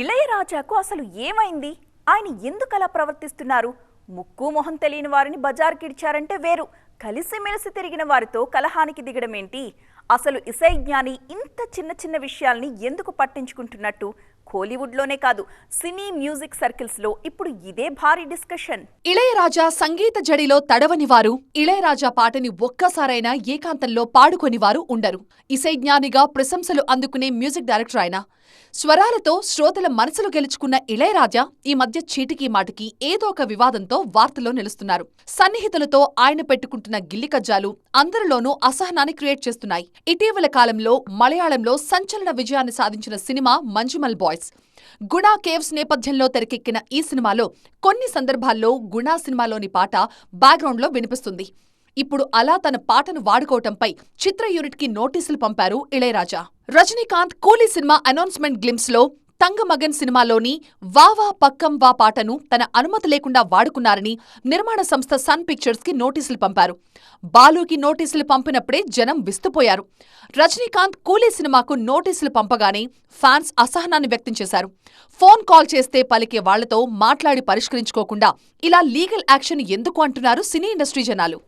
ఇళయరాజాకు అసలు ఏమైంది? ఆయన ఎందుకు అలా ప్రవర్తిస్తున్నారు? ముక్కు మొహం తెలియని వారిని బజార్కిడిచారంటే వేరు. కలిసిమెలిసి తిరిగిన వారితో కలహానికి దిగడమేంటి? అసలు ఇసై జ్ఞాని ఇంత చిన్న చిన్న విషయాల్ని ఎందుకు పట్టించుకుంటున్నట్టు? కోలీవుడ్లోనే కాదు సినీ మ్యూజిక్ సర్కిల్స్లో ఇప్పుడు ఇదే భారీ డిస్కషన్. ఇళయరాజా సంగీత జడిలో తడవని వారు ఇళయరాజా పాటని ఒక్కసారైనా ఏకాంతంలో పాడుకొని వారు ఉండరు ఇసైజ్ఞానిగా ప్రశంసలు అందుకునే మ్యూజిక్ డైరెక్టర్ ఆయన. స్వరాలతో శ్రోతల మనసులు గెలుచుకున్న ఇళయరాజా ఈ మధ్య చీటికి మాటికి ఏదో ఒక వివాదంతో వార్తల్లో నిలుస్తున్నారు. సన్నిహితులతో ఆయన పెట్టుకుంటున్న గిల్లికజ్జాలు అందరిలోనూ అసహనాన్ని క్రియేట్ చేస్తున్నాయి. ఇటీవల కాలంలో మలయాళంలో సంచలన విజయాన్ని సాధించిన cinema Manjummel Boys. Guna Caves నేపథ్యంలో తెరకెక్కిన ఈ సినిమాలో కొన్ని సందర్భాల్లో గుణా సినిమాలోని పాట బ్యాక్గ్రౌండ్లో వినిపిస్తుంది. ఇప్పుడు అలా తన పాటను వాడుకోవటంపై చిత్ర యూనిట్కి నోటీసులు పంపారు ఇళయరాజా. రజనీకాంత్ కూలీ సినిమా అనౌన్స్మెంట్ గ్లిమ్స్లో తంగమగన్ సినిమాలోని వావా పక్కం వా పాటను తన అనుమతి లేకుండా వాడుకున్నారని నిర్మాణ సంస్థ సన్ పిక్చర్స్కి నోటీసులు పంపారు. బాలుకి నోటీసులు పంపినప్పుడే జనం విస్తుపోయారు. రజనీకాంత్ కూలీ సినిమాకు నోటీసులు పంపగానే ఫ్యాన్స్ అసహనాన్ని వ్యక్తం చేశారు. ఫోన్ కాల్ చేస్తే పలికే వాళ్ళతో మాట్లాడి పరిష్కరించుకోకుండా ఇలా లీగల్ యాక్షన్ ఎందుకు అంటున్నారు సినీ ఇండస్ట్రీ జనాలు.